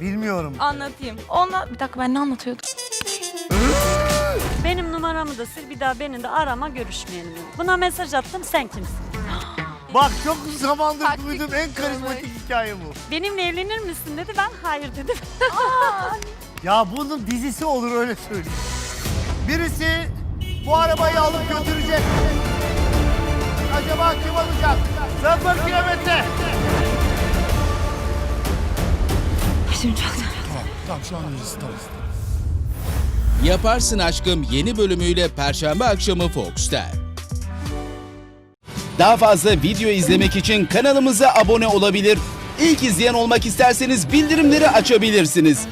Bilmiyorum. Anlatayım. Ona bir dakika ben ne anlatıyordum? Benim numaramı da sil bir daha beni de arama görüşmeyelim. Buna mesaj attım sen kimsin? Bak çok zamandır Taktik duyduğum en karizmatik hikaye bu. Benimle evlenir misin dedi ben hayır dedim. Ya bunun dizisi olur öyle söyleyeyim. Birisi bu arabayı alıp götürecek. Acaba kim alacak? Sıfır Şimdi çok Tamam, tamam şu an iyiyiz, tamam. Yaparsın Aşkım yeni bölümüyle Perşembe akşamı Fox'ta. Daha fazla video izlemek için kanalımıza abone olabilir. İlk izleyen olmak isterseniz bildirimleri açabilirsiniz.